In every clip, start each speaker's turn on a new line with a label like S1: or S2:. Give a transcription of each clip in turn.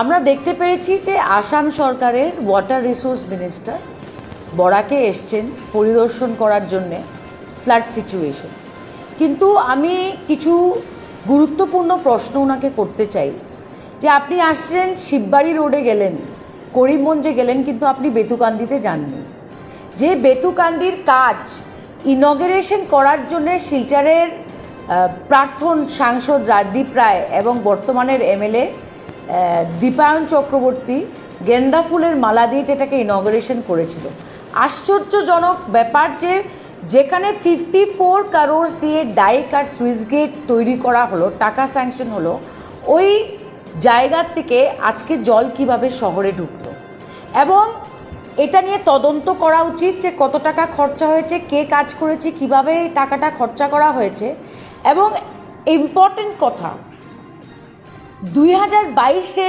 S1: আমরা দেখতে পেরেছি যে আসাম সরকারের ওয়াটার রিসোর্স মিনিস্টার বরাকে এসছেন পরিদর্শন করার জন্যে ফ্লাড সিচুয়েশন কিন্তু আমি কিছু গুরুত্বপূর্ণ প্রশ্ন ওনাকে করতে চাই। যে আপনি আসছেন, শিববাড়ি রোডে গেলেন, করিমগঞ্জে গেলেন, কিন্তু আপনি বেতুকান্দিতে যাননি। যে বেতুকান্দির কাজ ইনগরেশন করার জন্য শিলচরের প্রাক্তন সাংসদ রাজদীপ রায় এবং বর্তমানের এমএলএ দীপায়ন চক্রবর্তী গেন্দা ফুলের মালা দিয়ে যেটাকে ইনগরেশন করেছিল। আশ্চর্যজনক ব্যাপার যে যেখানে ফিফটি ফোর কারোর্স দিয়ে ডাইক আর সুইচ গেট তৈরি করা হলো, টাকা স্যাংশন হলো, ওই জায়গার থেকে আজকে জল কীভাবে শহরে ঢুকলো? এবং এটা নিয়ে তদন্ত করা উচিত যে কত টাকা খরচা হয়েছে, কে কাজ করেছে, কীভাবে এই টাকাটা খরচা করা হয়েছে। এবং ইম্পর্টেন্ট কথা দুই হাজার বাইশে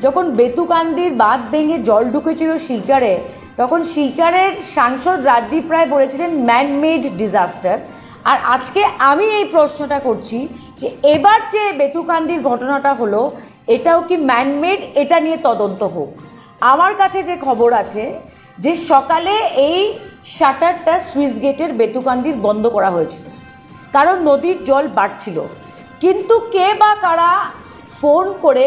S1: যখন বেতুকান্দির বাঁধ ভেঙে জল ঢুকেছিল শিলচরে, তখন শিলচরের সাংসদ রাজদীপ রায় বলেছিলেন ম্যানমেড ডিজাস্টার আর আজকে আমি এই প্রশ্নটা করছি যে এবার যে বেতুকান্দির ঘটনাটা হলো, এটাও কি ম্যানমেড এটা নিয়ে তদন্ত হোক। আমার কাছে যে খবর আছে যে সকালে এই শাটারটা সুইচ গেটের বেতুকান্দির বন্ধ করা হয়েছিল। কারণ নদীর জল বাড়ছিল। কিন্তু কে বা কারা ফোন করে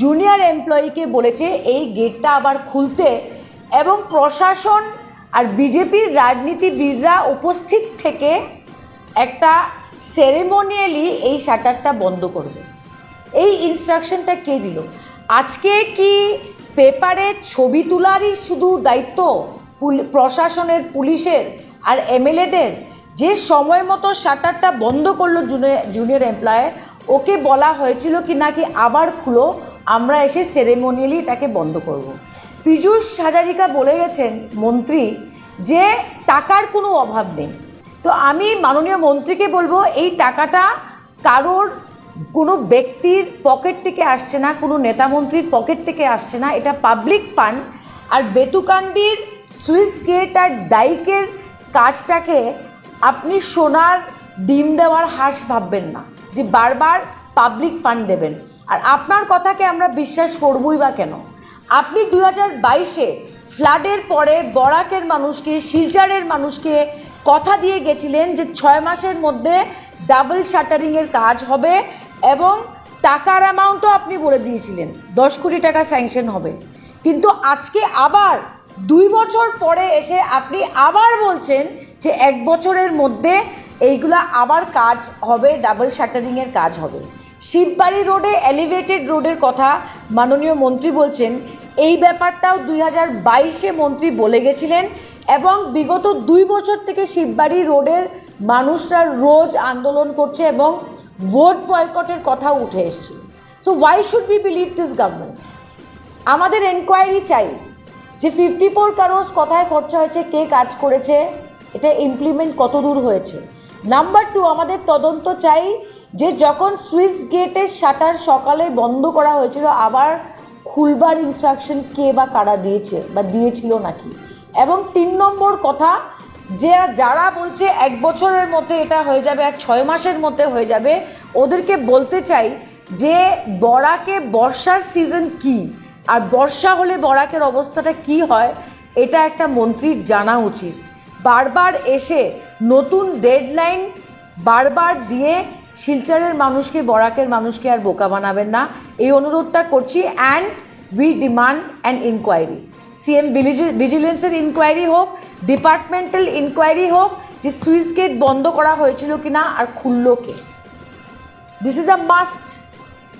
S1: জুনিয়র এমপ্লয়িকে বলেছে, এই গেটটা আবার খুলতে। এবং প্রশাসন আর বিজেপির রাজনীতিবিদরা উপস্থিত থেকে একটা সেরেমোনিয়ালি এই শাটারটা বন্ধ করবে। এই ইনস্ট্রাকশনটা কে দিল? আজকে কি পেপারে ছবি তোলারই শুধু দায়িত্ব প্রশাসনের, পুলিশের আর এমএলএদের? যে সময় মতো শাটারটা বন্ধ করল জুনিয়র এমপ্লয় ওকে বলা হয়েছিল কি নাকি আবার খুলো, আমরা এসে সেরেমোনিয়ালি এটাকে বন্ধ করব। পীযূষ হাজারিকা বলে গেছেন, মন্ত্রী, যে টাকার কোনো অভাব নেই। তো আমি মাননীয় মন্ত্রীকে বলব, এই টাকাটা কারোর কোনো ব্যক্তির পকেট থেকে আসছে না, কোনো নেতামন্ত্রীর পকেট থেকে আসছে না, এটা পাবলিক ফান্ড আর বেতুকান্দির সুইস গেট আর ডাইকের কাজটাকে আপনি সোনার ডিম দেওয়ার হাঁস ভাববেন না। যে বারবার পাবলিক ফান্ড দেবেন। আর আপনার কথাকে আমরা বিশ্বাস করবই বা কেন? আপনি দু হাজার বাইশে ফ্লাডের পরে বরাকের মানুষকে, শিলচরের মানুষকে কথা দিয়ে গেছিলেন যে ছয় মাসের মধ্যে ডাবল শাটারিংয়ের কাজ হবে এবং টাকার অ্যামাউন্টও আপনি বলে দিয়েছিলেন, দশ কোটি টাকা স্যাংশন হবে। কিন্তু আজকে আবার দুই বছর পরে এসে আপনি আবার বলছেন যে এক বছরের মধ্যে এইগুলা আবার কাজ হবে ডাবল শাটারিংয়ের কাজ হবে। শিববাড়ি রোডে এলিভেটেড রোডের কথা মাননীয় মন্ত্রী বলছেন, এই ব্যাপারটাও দুই হাজার বাইশে মন্ত্রী বলে গেছিলেন এবং বিগত দুই বছর থেকে শিববাড়ি রোডের মানুষরা রোজ আন্দোলন করছে এবং ভোট বয়কটের কথা উঠে এসছে। So why should be believe this government আমাদের এনকোয়ারি চাই যে ফিফটি ফোর কারোস কোথায় খরচা হয়েছে, কে কাজ করেছে, এটা ইমপ্লিমেন্ট কত দূর হয়েছে? নাম্বার টু আমাদের তদন্ত চাই যে যখন সুইস গেটের শাটার সকালে বন্ধ করা হয়েছিল, আবার খুলবার ইনস্ট্রাকশন কে বা কারা দিয়েছে বা দিয়েছিল নাকি? এবং তিন নম্বর কথা, যে যারা বলছে এক বছরের মধ্যে এটা হয়ে যাবে আর ছয় মাসের মধ্যে হয়ে যাবে, ওদেরকে বলতে চাই যে বরাকে বর্ষার সিজন কি? আর বর্ষা হলে বরাকের অবস্থাটা কি হয়? এটা একটা মন্ত্রীর জানা উচিত। বারবার এসে নতুন ডেডলাইন বারবার দিয়ে শিলচরের মানুষকে, বরাকের মানুষকে আর বোকা বানাবেন না। এই অনুরোধটা করছি and we demand an inquiry CM ভিজিলেন্সের inquiry হোক ডিপার্টমেন্টাল ইনকোয়ারি হোক, যে সুইচ গেট বন্ধ করা হয়েছিল কি না আর খুললো কে। দিস ইজ আ মাস্ট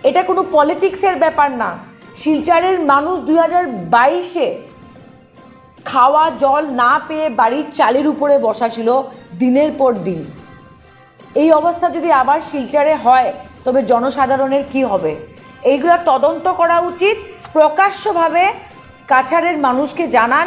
S1: এটা কোনো পলিটিক্সের ব্যাপার না। শিলচরের মানুষ দুই হাজার বাইশে খাওয়া জল না পেয়ে বাড়ির চালের উপরে বসা ছিল দিনের পর দিন। এই অবস্থা যদি আবার শিলচারে হয়, তবে জনসাধারণের কি হবে? এইগুলো তদন্ত করা উচিত। প্রকাশ্যভাবে কাছারের মানুষকে জানান।